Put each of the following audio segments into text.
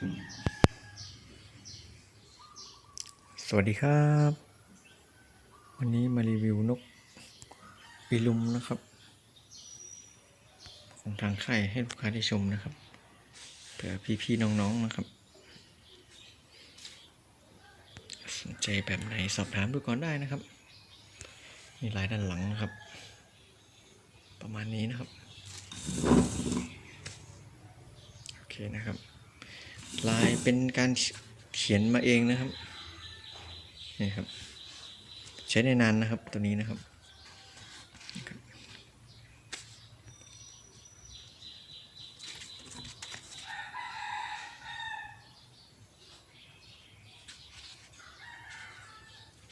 สวัสดีครับ วันนี้มารีวิวนกปีลุมนะครับ ของทางค่ายให้ลูกค้าได้ชมนะครับเผื่อพี่ๆน้องๆนะครับ สนใจแบบไหนสอบถามดูก่อนได้นะครับ มีลายด้านหลังนะครับ ประมาณนี้นะครับ โอเคนะครับ ลายเป็นการเขียนมาเองนะครับนี่ครับ ใช้ได้นานนะครับตัวนี้นะครับ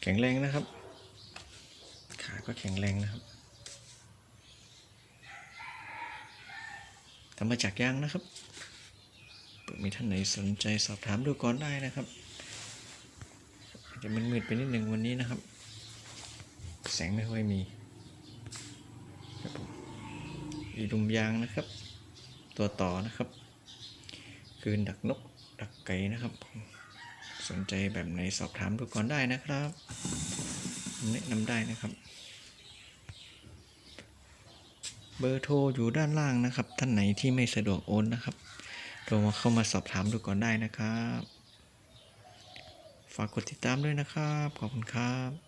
แข็งแรงนะครับ ขาก็แข็งแรงนะครับทำมาจากยางนะครับ มีท่านไหนสนใจสอบถามดูก่อนได้นะครับอาจจะมืดๆไปนิดหนึ่งวันนี้นะครับ แสงไม่ค่อยมีครับผมอีดุมยางนะครับ ตัวต่อนะครับ คืนดักนกดักไก่นะครับ สนใจแบบไหนสอบถามดูก่อนได้นะครับแนะนำได้นะครับ เบอร์โทรอยู่ด้านล่างนะครับ ท่านไหนที่ไม่สะดวกโอนนะครับ โทรมาเข้ามาสอบถามดูก่อนได้นะครับ ฝากกดติดตามด้วยนะครับ ขอบคุณครับ